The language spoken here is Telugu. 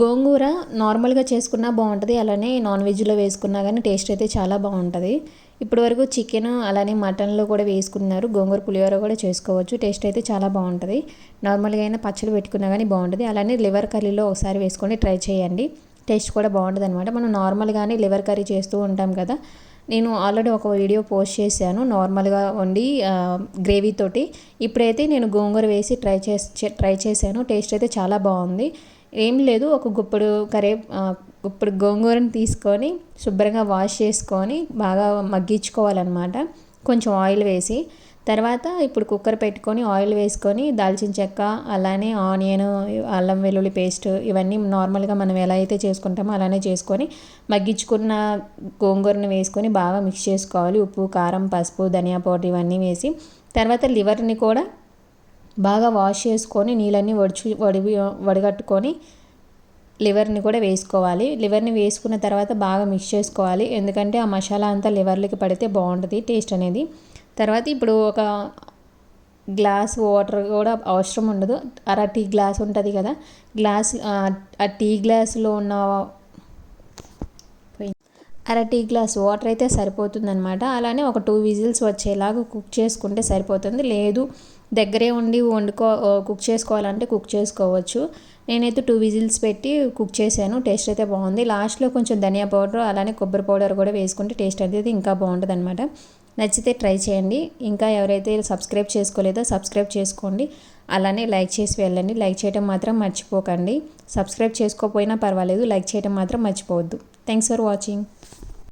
గోంగూర నార్మల్గా చేసుకున్నా బాగుంటుంది అలానే నాన్ వెజ్లో వేసుకున్నా కానీ టేస్ట్ అయితే చాలా బాగుంటుంది. ఇప్పటివరకు చికెన్ అలానే మటన్లో కూడా వేసుకున్నారు. గోంగూర పులిహోర కూడా చేసుకోవచ్చు టేస్ట్ అయితే చాలా బాగుంటుంది. నార్మల్గా అయినా పచ్చడి పెట్టుకున్నా కానీ బాగుంటుంది. అలానే లివర్ కర్రీలో ఒకసారి వేసుకొని ట్రై చేయండి. టేస్ట్ కూడా బాగుంటుంది అనమాట మనం నార్మల్గానే లివర్ కర్రీ చేస్తూ ఉంటాం కదా. నేను ఆల్రెడీ ఒక వీడియో పోస్ట్ చేశాను నార్మల్గా వండి గ్రేవీ తోటి. ఇప్పుడైతే నేను గోంగూర వేసి ట్రై చేసి ట్రై చేశాను. టేస్ట్ అయితే చాలా బాగుంది. ఏం లేదు ఒక గుప్పుడు కరే గుప్పుడు గోంగూరను తీసుకొని శుభ్రంగా వాష్ చేసుకొని బాగా మగ్గించుకోవాలన్నమాట. కొంచెం ఆయిల్ వేసి తర్వాత ఇప్పుడు కుక్కర్ పెట్టుకొని ఆయిల్ వేసుకొని దాల్చిన చెక్క అలానే ఆనియన్ అల్లం వెల్లుల్లి పేస్ట్ ఇవన్నీ నార్మల్గా మనం ఎలా అయితే చేసుకుంటామో అలానే చేసుకొని మగ్గించుకున్న గోంగూరను వేసుకొని బాగా మిక్స్ చేసుకోవాలి. ఉప్పు కారం పసుపు ధనియా పౌడర్ ఇవన్నీ వేసి తర్వాత లివర్ని కూడా బాగా వాష్ చేసుకొని నీళ్ళన్నీ వడిచి వడి వడగట్టుకొని లివర్ని కూడా వేసుకోవాలి. లివర్ని వేసుకున్న తర్వాత బాగా మిక్స్ చేసుకోవాలి. ఎందుకంటే ఆ మసాలా అంతా లివర్లకి పడితే బాగుంటుంది టేస్ట్ అనేది. తర్వాత ఇప్పుడు ఒక గ్లాస్ వాటర్ కూడా అవసరం ఉండదు. అర టీ గ్లాస్ ఉంటుంది కదా. గ్లాస్ ఆ టీ గ్లాస్లో ఉన్న అర టీ గ్లాస్ వాటర్ అయితే సరిపోతుందనమాట అలానే ఒక టూ విజిల్స్ వచ్చేలాగా కుక్ చేసుకుంటే సరిపోతుంది. లేదు దగ్గరే ఉండి వండుకో కుక్ చేసుకోవాలంటే కుక్ చేసుకోవచ్చు. నేనైతే టూ విజిల్స్ పెట్టి కుక్ చేశాను. టేస్ట్ అయితే బాగుంది. లాస్ట్లో కొంచెం ధనియా పౌడర్ అలానే కొబ్బరి పౌడర్ కూడా వేసుకుంటే టేస్ట్ అనేది ఇంకా బాగుంటుంది అనమాట నచ్చితే ట్రై చేయండి. ఇంకా ఎవరైతే సబ్స్క్రైబ్ చేసుకోలేదో సబ్స్క్రైబ్ చేసుకోండి. అలానే లైక్ చేసి వెళ్ళండి. లైక్ చేయడం మాత్రం మర్చిపోకండి. సబ్స్క్రైబ్ చేసుకోకపోయినా పర్వాలేదు. లైక్ చేయడం మాత్రం మర్చిపోవద్దు. Thanks for watching